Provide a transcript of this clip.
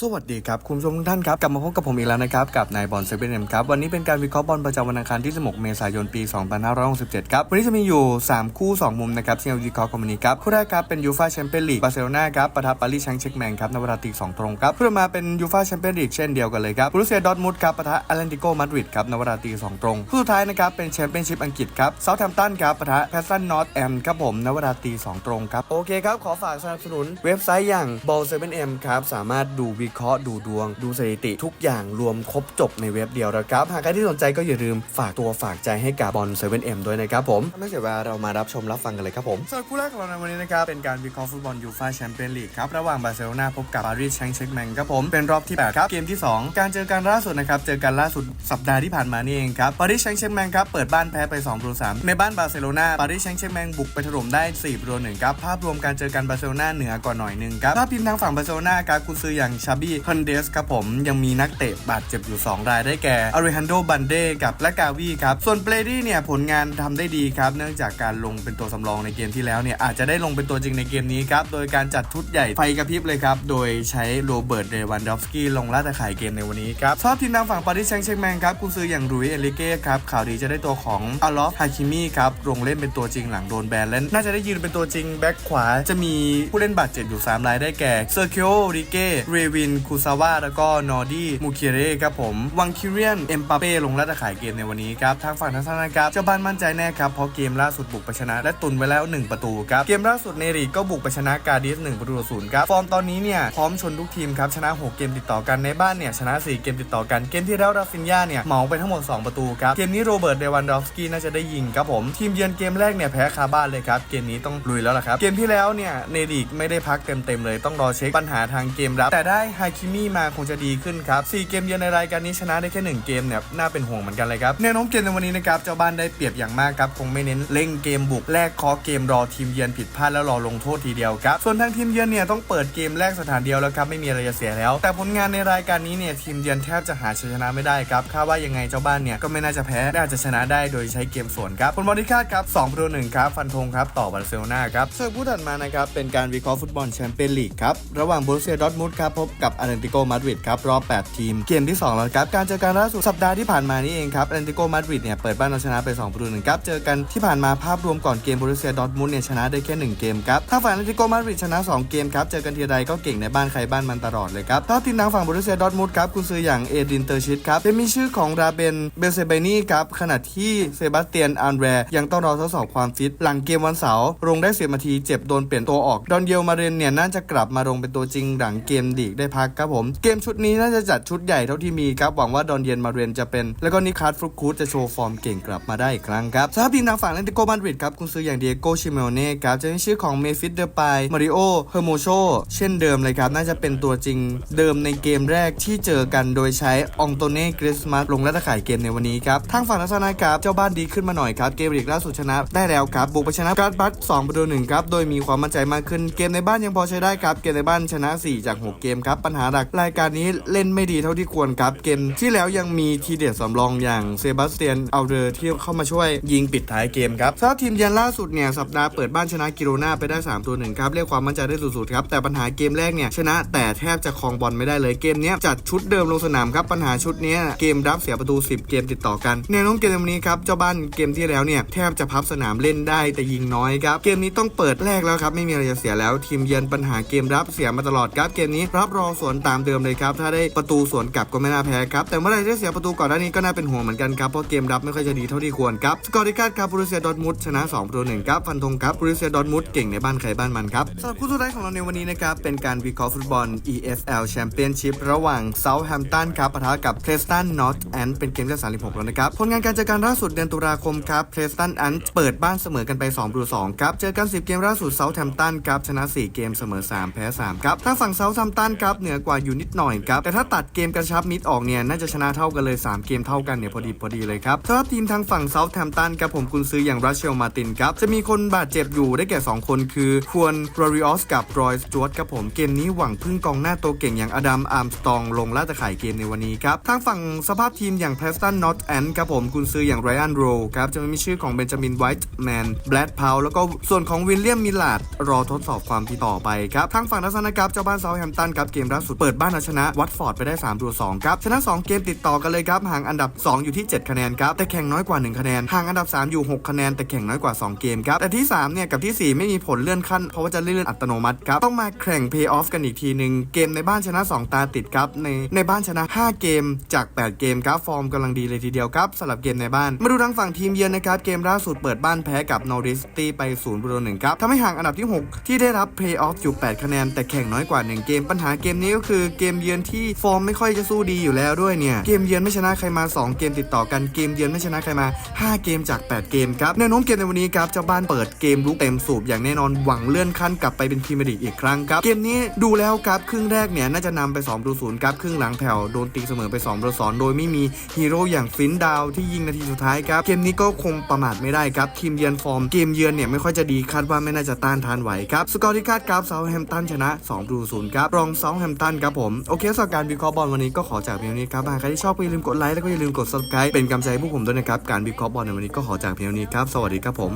สวัสดีครับคุณผู้ชมทุกท่านครับ กลับมาพบกับผมอีกแล้วนะครับ กับนายบอลเซเว่นเอ็มครับ วันนี้เป็นการวิเคราะห์บอลประจำวันอังคารที่ 16 เมษายน ปี 2567 ครับ วันนี้จะมีอยู่ 3 คู่ 2 มุมนะครับที่เราวิเคราะห์กันวันนี้ครับ คู่แรกครับเป็นยูฟาแชมเปี้ยนลีกบาร์เซโลนาครับปะทะปารีสแชงเช็กแมงครับในเวลาตีสองตรงครับคู่ต่อมาเป็นยูฟาแชมเปี้ยนลีกเช่นเดียวกันเลยครับบรูเซียดอร์ทมุดครับปะทะแอตเลนติโกมาดริดครับในเวลาตีสองตรงคู่สุดท้ายนะครับเป็นแชมเปี้ยนชิพอังกฤษครับเซาท์แฮมป์ตันครับปะทะแพสซันนอตแอมครับผมในเวลาตีสองตรงครับโอเคครับขอฝากสนับสนุนเว็บไซต์อย่าง ball 7 m ครับสามารถดูวิเคราะห์ดูดวง ดูสถิติทุกอย่างรวมครบจบในเว็บเดียวนะครับ หากใครที่สนใจก็อย่าลืมฝากตัวฝากใจให้กับบอล 7M ด้วยนะครับผมถ้าไม่เสียเวลาเรามารับชมรับฟังกันเลยครับผมสำหรับคู่แรกของเราในวันนี้นะครับเป็นการวิเคราะห์ฟุตบอลยูฟ่าแชมเปี้ยนลีกครับระหว่างบาร์เซโลนาพบกับปารีสแชงเช็กแมงครับผมเป็นรอบที่8ครับเกมที่ 2 การเจอกันล่าสุดนะครับเจอกันล่าสุดสัปดาห์ที่ผ่านมานี่เองครับปารีสแชงเช็กแมงครับเปิดบ้านแพ้ไป2ประตู3ในบ้านบาร์เซโลนาปารีสแชงเช็กแมงบุกไปถล่มได้4ประตู1ครับภาพรวมการเจอกันบาร์เซโลนาเหนือกว่าหน่อยหนึงครับภาพทีมทางฝั่งบาร์เซโลนาครับกุนซืออย่างชาบี้ฮันเดสครับผมยังมีนักเตะบาดเจ็บอยู่ 2 รายได้แก่อาริฮันโดบันเดกับและกาวีครับ ส่วนเปรดี้เนี่ยผลงานทำได้ดีครับ เนื่องจากการลงเป็นตัวสำรองในเกมที่แล้วเนี่ยอาจจะได้ลงเป็นตัวจริงในเกมนี้ครับ โดยการจัดทุดใหญ่ไฟกระพริบเลยครับ โดยใช้โรเบิร์ตเดวันดอฟสกี้ลงล่าตะข่ายเกมในวันนี้ครับชอบทีมทางฝั่งปารีสแซงต์แชร์แมงครับกุนซืออย่างรุยเอลิเก้ครับข่าวดีจะได้ตัวของอาลอฟฮาคิมีครับลงเล่นเป็นตัวจริงหลังโดนแบนและน่าจะได้ยืนเป็นตัวจริงแบ็คขวาจะมีผู้เล่นบาดเจ็บอยู่สามรายได้แก่เซอร์คิโอริเก้เรวินคูซาวาแล้วก็นอร์ดี้มูเคเร่ครับผมวังคิเรียนเอ็มปาเป้ลงล่าตขายเกมในวันนี้ครับทางฝั่งทัศนะครับเจ้าบ้านมั่นใจแน่ครับเพราะเกมล่าสุดบุกไปชนะ และตุนไว้แล้ว 1 ประตูครับเกมล่าสุดในลีกก็บุกไปชนะกาดิส1ประตูศูนย์ครับฟอร์มตอนนี้เนี่ยพร้อมชนทุกทีมครับชนะ 6 เกมติดต่อกันในบ้านเนี่ยชนะ 4 เกมติดต่อกันเกมที่แล้วราฟินยาเนี่ยเหมาไปทั้งหมด 2 ประตูครับเกมนี้โรเบิร์ตเดวันดอฟสกี้น่าจะได้ยิงครับผมทีมเยือนเกมแรกเนี่ยแพ้คาบ้านเลยครับเกมนี้ต้องลุยแล้วล่ะครับเกมที่แล้วเนี่ยในลีกไม่ได้พักเต็มๆเลยต้องรอเช็คปัญหาทางเกมรับแต่ได้ฮาคิมี่มาคงจะดีขึ้นครับ4เกมเยือนในรายการนี้ชนะได้แค่ 1 เกมเนี่ยน่าเป็นห่วงเหมือนกันเลยครับแนวโน้มเกมในวันนี้นะครับเจ้าบ้านได้เปรียบอย่างมากครับคงไม่เน้นเล่งเกมบุกแลกคอเกมรอทีมเยือนผิดพลาดแล้วรอลงโทษทีเดียวครับส่วนทางทีมเยือนเนี่ยต้องเปิดเกมแรกสถานเดียวแล้วครับไม่มีอะไรจะเสียแล้ว แต่ผลงานในรายการนี้เนี่ยทีมเยือนแทบจะหาชัยชนะไม่ได้ครับคาดว่ายังไงเจ้าบ้านเนี่ยก็ไม่น่าจะแพ้น่าจะชนะได้โดยใช้เกมสวนครับผลบอลที่คาดครับ2ประตูหนึ่งครับฟันธงครับต่อบาร์เซโลนาครับส่วนผู้ถัดมานะครับเป็นการวิเคราะห์ฟุตบอลแชมเปี้ยนลีกครับระหว่างบรุเซียดอร์ทมุนด์ครับพบกับอาร์เรนติโกมาดริดครับรอบ 8 ทีม เกมที่ 2 แล้วครับการเจอกันล่าสุดสัปดาห์ที่ผ่านมานี่เองครับอาร์เรนติโกมาดริดเนี่ยเปิดบ้านเอาชนะไป2ประตูหนึ่งครับเจอกันที่ผ่านมาภาพรวมก่อนเกมบรุเซียดอทมุนเนี่ยชนะได้แค่1เกมครับถ้าฝ่ายอาร์เรนติโกมาดริดชนะ 2 เกมครับเจอกันทีไรก็เก่งในบ้านใครบ้านมันตลอดเลยครับถ้าทีมทางฝั่งบรุเซียดอทมุนด์ครับกุนซืออย่างเอดินเตอร์ชิตครับเป็นมีชื่อของราเบนเบลเซเบนี่ครับขณะที่เซบาสเตียนอันแรยังต้องรอทดสอบความฟิต หลังเกมวันเสาร์ลงได้เสียนาทีเจ็บโดนเปลี่ยนตัวออกดอนเยลมาเรนเนี่ยน่าจะกลับมาลงเป็นตัวจริงหลังเกมดีกได้พักครับผม เกมชุดนี้น่าจะจัดชุดใหญ่เท่าที่มีครับ หวังว่าดอนเยนมาเรียนจะเป็น แล้วก็นิคัสฟรุกคูดจะโชว์ฟอร์มเก่งกลับมาได้อีกครั้งครับสำหรับทีมทางฝั่งแลนติโกมาดริดครับคุณซื้ออย่างเดียโกชิเมลเน่ครับจะมีชื่อของเมฟิสเดอร์ปายมาริโอเฮอร์โมโชเช่นเดิมเลยครับ น่าจะเป็นตัวจริงเดิมในเกมแรกที่เจอกันโดยใช้องโตเน่กริสมัสลงและตะข่ายเกมในวันนี้ครับทางฝั่งทัศนะครับเจ้าบ้านดีขึ้นมาหน่อยครับเกมลีกล่าสุดชนะได้แล้วครับบุกไปชนะการ์ดบัต2ประตู1ครับโดยมีความมั่นใจมากขึ้นเกมในบ้านยังพอใช้ได้ครับเกมในบ้านชนะ 4 จาก 6 เกมครับปัญหาหลักรายการนี้เล่นไม่ดีเท่าที่ควรครับเกมที่แล้วยังมีทีเด็ดสำรองอย่างเซบาสเตียนเอัลเดอร์ที่เข้ามาช่วยยิงปิดท้ายเกมครับสำหรับทีมเยือนล่าสุดเนี่ยสัปดาห์เปิดบ้านชนะกิโรนาไปได้3ตัวหนึ่งครับเรียกความมั่นใจได้สุดๆครับแต่ปัญหาเกมแรกเนี่ยชนะแต่แทบจะครองบอลไม่ได้เลยเกมนี้จัดชุดเดิมลงสนามครับปัญหาชุดนี้เกมรับเสียประตู 10 เกมติดต่อกันแนวน้มเกมนี้ครับเจ้าบ้านเกมที่แล้วเนี่ยแทบจะพับสนามเล่นได้แต่ยิงน้อยครับเกมนี้ต้องเปิดแรกแล้วครับไม่มีอะไรจะเสียแล้ว ทีมเยือนปัญหาเกมรับเสียมาตลอดครับเกมนี้รับรอสวนตามเดิมเลยครับ ถ้าได้ประตูสวนกลับก็ไม่น่าแพ้ครับ แต่เมื่อไรได้เสียประตูก่อนหน้านี้ก็น่าเป็นห่วงเหมือนกันครับ เพราะเกมรับไม่ค่อยจะดีเท่าที่ควรครับ สกอร์ที่คาดครับบรูเซียดอทมุดชนะ2ประตูหนึ่งครับ ฟันธงครับบรูเซียดอทมุดเก่งในบ้านใครบ้านมันครับสำหรับคู่สุดท้ายของเราในวันนี้นะครับเป็นการวิเคราะห์ฟุตบอล EFL Championship ระหว่างเซาท์แฮมป์ตันครับปะทะกับเพลสตันนอตแอนเป็นเกมที่36แล้วนะครับผลงานการเจอกันล่าสุดเดือนตุลาคมครับเพลสตันแอนเปิดบ้านเสมอกันไป2ประตู2ครับเจอกัน 10 เกมล่าสุดเซาท์แฮมป์ตันครับชนะ 4 เกมเสมอ 3 แพ้ 3 ครับทางฝั่งเซาท์แฮมป์ตันครับเหนือกว่าอยู่นิดหน่อยครับแต่ถ้าตัดเกมกระชับมิดออกเนี่ยน่าจะชนะเท่ากันเลย 3 เกมเท่ากันเนี่ยพอดีพอดีเลยครับสำหรับทีมทางฝั่งเซาท์แฮมป์ตันครับผมกุนซื้ออย่างรัชเชลมาตินครับจะมีคนบาดเจ็บอยู่ได้แก่ 2 คนคือควรรอริออสกับรอยสจวตครับผมเกมนี้หวังพึ่งกองหน้าตัวเก่งอย่างอดัมอาร์มสตองลงล่าตะข่ายเกมในวันนี้ครับทางฝั่งสภาพทีมอย่างเพลสตันนอตแอนครับผมกุนซื้ออย่างไรอันโรครับจะมีชื่อของเบนจามินไวท์แมนแบลดพาวแล้วก็ส่วนของวิลเลียมมิลลาร์ดรอทดสอบความที่ต่อไปครับทางฝั่งทัศนครับเจ้าบ้านเซาท์แฮมป์ตันครับเกมมล่าสุดเปิดบ้านเอาชนะวัตฟอร์ดไปได้3ประตู2ครับชนะ 2 เกมติดต่อกันเลยครับห่างอันดับ 2 อยู่ที่ 7 คะแนนครับแต่แข่งน้อยกว่า 1 คะแนนห่างอันดับ 3 อยู่ 6 คะแนน แต่แข่งน้อยกว่า 2 เกมครับแต่ที่ 3 เนี่ย กับที่ 4 ไม่มีผลเลื่อนขั้น เพราะว่าจะเลื่อนอัตโนมัติครับต้องมาแข่งเพย์ออฟกันอีกทีหนึ่งเกมในบ้านชนะ 2 ตาติดครับในในบ้านชนะ 5 เกมจาก 8 เกมครับฟอร์มกำลังดีเลยทีเดียวครับสำหรับเกมในบ้าน มาดูทางฝั่งทีมเยือนนะครับเกมล่าสุดเปิดบ้านแพ้กับนอริสตีไป0ประตูหนึ่งครับทำให้ห่างอันดับที่ 6 ที่ได้รับเพย์ออฟอยู่ 8 คะแนนแต่แข่งน้อยกว่า 1 เกมปัญหาเกมนี้ก็คือเกมเยือนที่ฟอร์มไม่ค่อยจะสู้ดีอยู่แล้วด้วยเนี่ย เกมเยือนไม่ชนะใครมา 2 เกมติดต่อกันเกมเยือนไม่ชนะใครมา 5 เกมจาก 8 เกมครับแนวโน้มเกมในวันนี้ครับเจ้าบ้านเปิดเกมลุกเต็มสูบอย่างแน่นอนหวังเลื่อนขั้นกลับไปเป็นพรีเมียร์ลีกอีกครั้งครับเกมนี้ดูแล้วครับครึ่งแรกเนี่ยน่าจะนำไป2ประตูศูนย์ครับครึ่งหลังแผ่วโดนตีเสมอไป2ประตูสองโดยไม่มีฮีโร่อย่างฟินดาวที่ยิงนาทีสุดท้ายครับเกมนี้ก็คงประมาทไม่ได้ครับทีมเยือนฟอร์มเกมเยือนเนี่ยไม่ค่อยจะดีคาดว่าไม่น่าจะต้านทานไหวครับสกอร์ที่คาดครับเซาแฮมตันชนะ2ประตูศูนย์ครับรองเซาแฮแฮมตันครับผม โอเคสำหรับการวิเคราะห์บอลวันนี้ก็ขอจากเพียงนี้ครับหากใครที่ชอบก็อย่าลืมกดไลค์แล้วก็อย่าลืมกด subscribe เป็นกำลังใจให้พวกผมด้วยนะครับ การวิเคราะห์บอลในวันนี้ก็ขอจากเพียงนี้ครับ สวัสดีครับผม